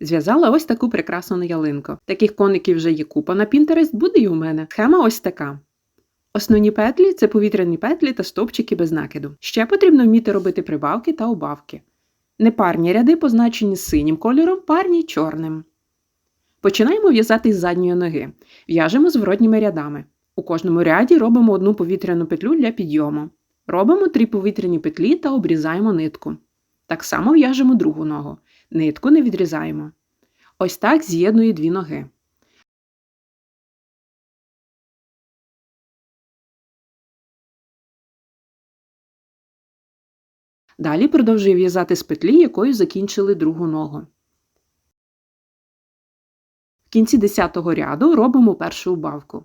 Зв'язала ось таку прекрасну ялинку. Таких коників вже є купа на Pinterest, буде і у мене. Схема ось така. Основні петлі це повітряні петлі та стовпчики без накиду. Ще потрібно вміти робити прибавки та убавки. Непарні ряди позначені синім кольором, парні чорним. Починаємо в'язати з задньої ноги. В'яжемо зворотніми рядами. У кожному ряді робимо одну повітряну петлю для підйому. Робимо три повітряні петлі та обрізаємо нитку. Так само в'яжемо другу ногу. Нитку не відрізаємо. Ось так з'єднує дві ноги. Далі продовжую в'язати з петлі, якою закінчили другу ногу. В кінці 10 ряду робимо першу убавку.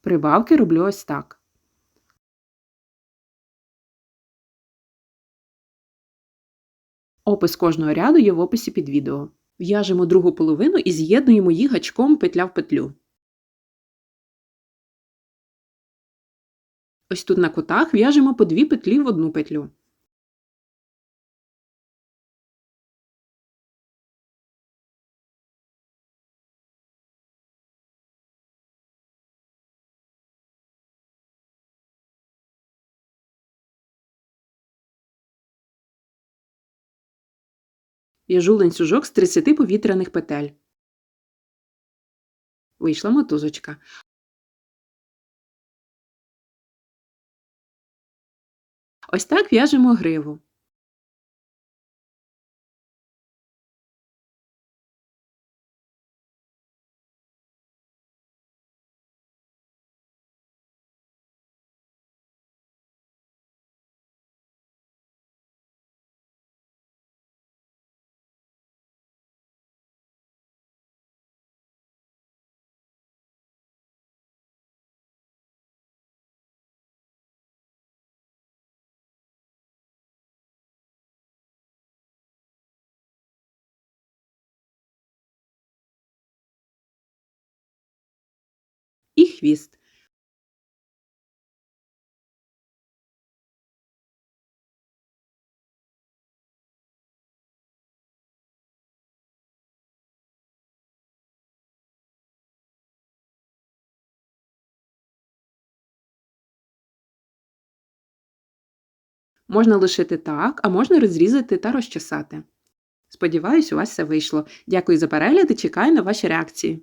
Прибавки роблю ось так. Опис кожного ряду є в описі під відео. В'яжемо другу половину і з'єднуємо її гачком петля в петлю. Ось тут на кутах в'яжемо по дві петлі в одну петлю. В'яжу ланцюжок з 30 повітряних петель. Вийшла мотузочка. Ось так в'яжемо гриву. І хвіст. Можна лишити так, а можна розрізати та розчесати. Сподіваюсь, у вас все вийшло. Дякую за перегляд і чекаю на ваші реакції.